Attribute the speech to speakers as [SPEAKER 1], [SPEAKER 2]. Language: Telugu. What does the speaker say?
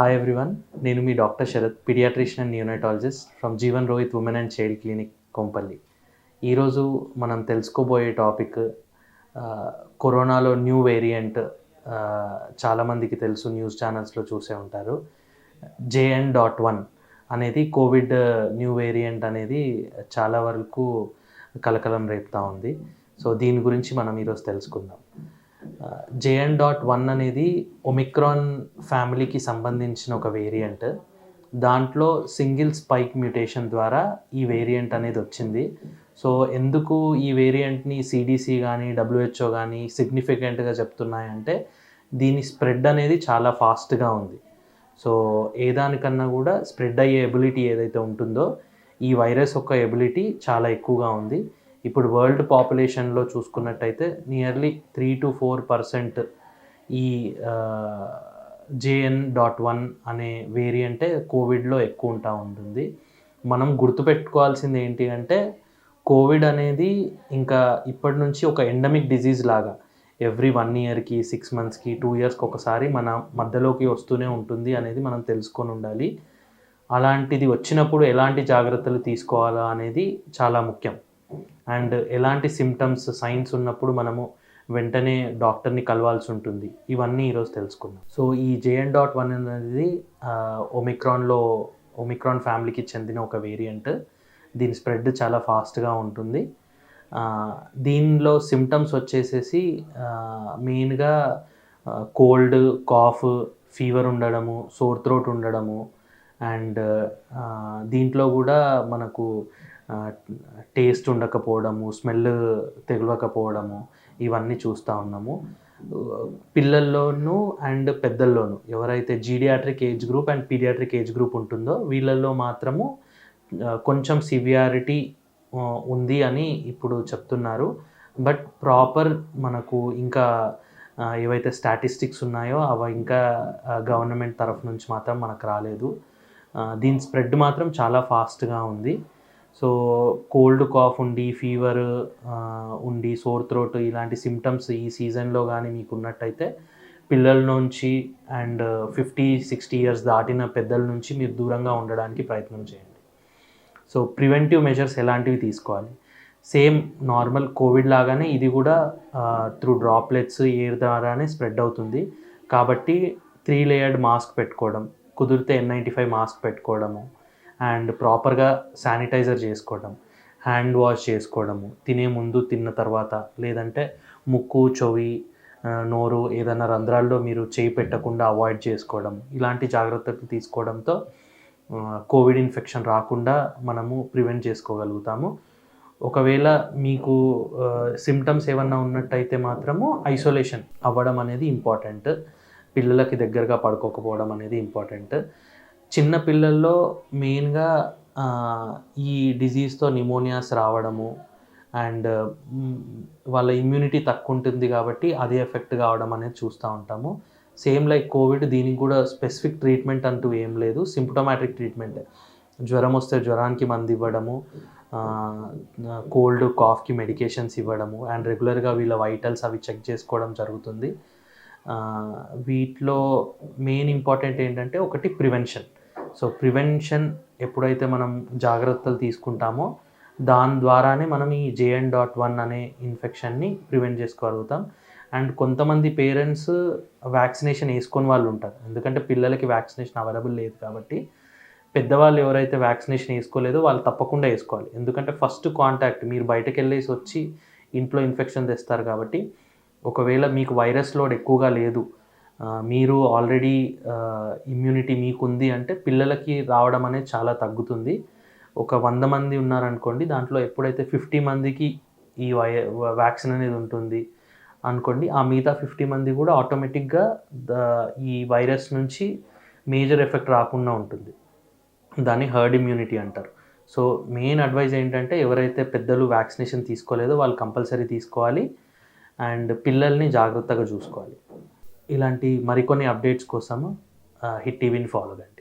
[SPEAKER 1] హాయ్ ఎవ్రీవన్ నేను మీ doctor Sharath paediatrician and neonatologist from Jeevan Rohit women and child clinic Kompally ఈరోజు మనం తెలుసుకోబోయే టాపిక్ కరోనాలో న్యూ వేరియంట్ చాలామందికి తెలుసు న్యూస్ ఛానల్స్లో చూసే ఉంటారు. జేఎన్ డాట్ వన్ అనేది కోవిడ్ న్యూ వేరియంట్ అనేది చాలా వరకు కలకలం రేపుతా ఉంది. సో దీని గురించి మనం ఈరోజు తెలుసుకుందాం. జేఎన్ డాట్ వన్ అనేది ఒమిక్రాన్ ఫ్యామిలీకి సంబంధించిన ఒక వేరియంట్. దాంట్లో సింగిల్ స్పైక్ మ్యూటేషన్ ద్వారా ఈ వేరియంట్ అనేది వచ్చింది. సో ఎందుకు ఈ వేరియంట్ని సిడిసి కానీ డబ్ల్యూహెచ్ఓ కానీ సిగ్నిఫికెంట్గా చెప్తున్నాయంటే దీని స్ప్రెడ్ అనేది చాలా ఫాస్ట్గా ఉంది. సో ఏ దానికన్నా కూడా స్ప్రెడ్ అయ్యే ఎబిలిటీ ఏదైతే ఉంటుందో ఈ వైరస్ యొక్క ఎబిలిటీ చాలా ఎక్కువగా ఉంది. ఇప్పుడు వరల్డ్ పాపులేషన్లో చూసుకున్నట్టయితే nearly three to four percent ఈ జేఎన్ డాట్ వన్ అనే వేరియంటే కోవిడ్లో ఎక్కువ ఉంటా ఉంటుంది. మనం గుర్తుపెట్టుకోవాల్సింది ఏంటి అంటే కోవిడ్ అనేది ఇంకా ఇప్పటి నుంచి ఒక ఎండమిక్ డిజీజ్ లాగా ఎవ్రీ వన్ ఇయర్కి సిక్స్ మంత్స్కి టూ ఇయర్స్కి ఒకసారి మన మధ్యలోకి వస్తూనే ఉంటుంది అనేది మనం తెలుసుకొని ఉండాలి. అలాంటిది వచ్చినప్పుడు ఎలాంటి జాగ్రత్తలు తీసుకోవాలా అనేది చాలా ముఖ్యం. అండ్ ఎలాంటి సిమ్టమ్స్ సైన్స్ ఉన్నప్పుడు మనము వెంటనే డాక్టర్ని కలవాల్సి ఉంటుంది. ఇవన్నీ ఈరోజు తెలుసుకుందాం. సో ఈ జేఎన్ డాట్ వన్ అనేది ఒమిక్రాన్లో ఒమిక్రాన్ ఫ్యామిలీకి చెందిన ఒక వేరియంట్ దీని స్ప్రెడ్ చాలా ఫాస్ట్గా ఉంటుంది. దీనిలో సిమ్టమ్స్ వచ్చేసేసి మెయిన్గా కోల్డ్ కాఫ్ ఫీవర్ ఉండడము సోర్ థ్రోట్ ఉండడము అండ్ దీంట్లో కూడా మనకు టేస్ట్ ఉండకపోవడము స్మెల్ తెగలకపోవడము ఇవన్నీ చూస్తూ ఉన్నాము. పిల్లల్లోనూ అండ్ పెద్దల్లోనూ ఎవరైతే geriatric age group and paediatric age group ఉంటుందో వీళ్ళల్లో మాత్రము కొంచెం సివియారిటీ ఉంది అని ఇప్పుడు చెప్తున్నారు. బట్ ప్రాపర్ మనకు ఇంకా ఏవైతే స్టాటిస్టిక్స్ ఉన్నాయో అవి ఇంకా గవర్నమెంట్ తరఫు నుంచి మాత్రం మనకు రాలేదు. దీని స్ప్రెడ్ మాత్రం చాలా ఫాస్ట్గా ఉంది. సో కోల్డ్ కాఫ్ ఉండి ఫీవర్ ఉండి సోర్ థ్రోట్ ఇలాంటి సిమ్టమ్స్ ఈ సీజన్లో కానీ మీకు ఉన్నట్టయితే పిల్లల నుంచి అండ్ ఫిఫ్టీ సిక్స్టీ ఇయర్స్ దాటిన పెద్దల నుంచి మీరు దూరంగా ఉండడానికి ప్రయత్నం చేయండి. సో ప్రివెంటివ్ మెజర్స్ ఎలాంటివి తీసుకోవాలి? సేమ్ నార్మల్ కోవిడ్ లాగానే ఇది కూడా త్రూ డ్రాప్లెట్స్ ఎయిర్ ద్వారానే స్ప్రెడ్ అవుతుంది. కాబట్టి త్రీ లేయర్డ్ మాస్క్ పెట్టుకోవడం కుదిరితే ఎన్ నైంటీ ఫైవ్ మాస్క్ పెట్టుకోవడము అండ్ ప్రాపర్గా శానిటైజర్ చేసుకోవడం హ్యాండ్ వాష్ చేసుకోవడము తినే ముందు తిన్న తర్వాత లేదంటే ముక్కు చెవి నోరు ఏదైనా రంధ్రాల్లో మీరు చేయి పెట్టకుండా అవాయిడ్ చేసుకోవడం ఇలాంటి జాగ్రత్తలు తీసుకోవడంతో కోవిడ్ ఇన్ఫెక్షన్ రాకుండా మనము ప్రివెంట్ చేసుకోగలుగుతాము. ఒకవేళ మీకు సిమ్టమ్స్ ఏమన్నా ఉన్నట్టయితే మాత్రము ఐసోలేషన్ అవ్వడం అనేది ఇంపార్టెంట్. పిల్లలకి దగ్గరగా పడుకోకపోవడం అనేది ఇంపార్టెంట్. చిన్న పిల్లల్లో మెయిన్గా ఈ డిజీజ్తో నిమోనియాస్ రావడము అండ్ వాళ్ళ ఇమ్యూనిటీ తక్కువ ఉంటుంది కాబట్టి అది ఎఫెక్ట్ కావడం అనేది చూస్తూ ఉంటాము. సేమ్ లైక్ కోవిడ్ దీనికి కూడా స్పెసిఫిక్ ట్రీట్మెంట్ అంటూ ఏం లేదు. Symptomatic treatment. జ్వరం వస్తే జ్వరానికి మంది ఇవ్వడము కోల్డ్ కాఫ్కి మెడికేషన్స్ ఇవ్వడము అండ్ రెగ్యులర్గా వీళ్ళ వైటల్స్ అవి చెక్ చేసుకోవడం జరుగుతుంది. వీటిలో మెయిన్ ఇంపార్టెంట్ ఏంటంటే ఒకటి ప్రివెన్షన్. సో ప్రివెన్షన్ ఎప్పుడైతే మనం జాగ్రత్తలు తీసుకుంటామో దాని ద్వారానే మనం ఈ జేఎన్ డాట్ వన్ అనే ఇన్ఫెక్షన్ని ప్రివెంట్ చేసుకోగలుగుతాం. అండ్ కొంతమంది పేరెంట్స్ వ్యాక్సినేషన్ వేసుకొని వాళ్ళు ఉంటారు. ఎందుకంటే పిల్లలకి వ్యాక్సినేషన్ అవైలబుల్ లేదు కాబట్టి పెద్దవాళ్ళు ఎవరైతే వ్యాక్సినేషన్ వేసుకోలేదో వాళ్ళు తప్పకుండా వేసుకోవాలి. ఎందుకంటే ఫస్ట్ కాంటాక్ట్ మీరు బయటకు వెళ్ళేసి వచ్చి ఇంట్లో ఇన్ఫెక్షన్ తెస్తారు కాబట్టి ఒకవేళ మీకు వైరస్ లోడ్ ఎక్కువగా లేదు మీరు ఆల్రెడీ ఇమ్యూనిటీ మీకుంది అంటే పిల్లలకి రావడం అనేది చాలా తగ్గుతుంది. ఒక వంద మంది ఉన్నారనుకోండి దాంట్లో ఎప్పుడైతే ఫిఫ్టీ మందికి ఈ వై వ్యాక్సిన్ అనేది ఉంటుంది అనుకోండి ఆ మిగతా ఫిఫ్టీ మంది కూడా ఆటోమేటిక్గా ఈ వైరస్ నుంచి మేజర్ ఎఫెక్ట్ రాకుండా ఉంటుంది. దాన్ని హర్డ్ ఇమ్యూనిటీ అంటారు. సో మెయిన్ అడ్వైజ్ ఏంటంటే ఎవరైతే పెద్దలు వ్యాక్సినేషన్ తీసుకోలేదో వాళ్ళు కంపల్సరీ తీసుకోవాలి. అండ్ పిల్లల్ని జాగ్రత్తగా చూసుకోవాలి. ఇలాంటి మరికొన్ని అప్డేట్స్ కోసము హిట్ టీవీని ఫాలో కండి.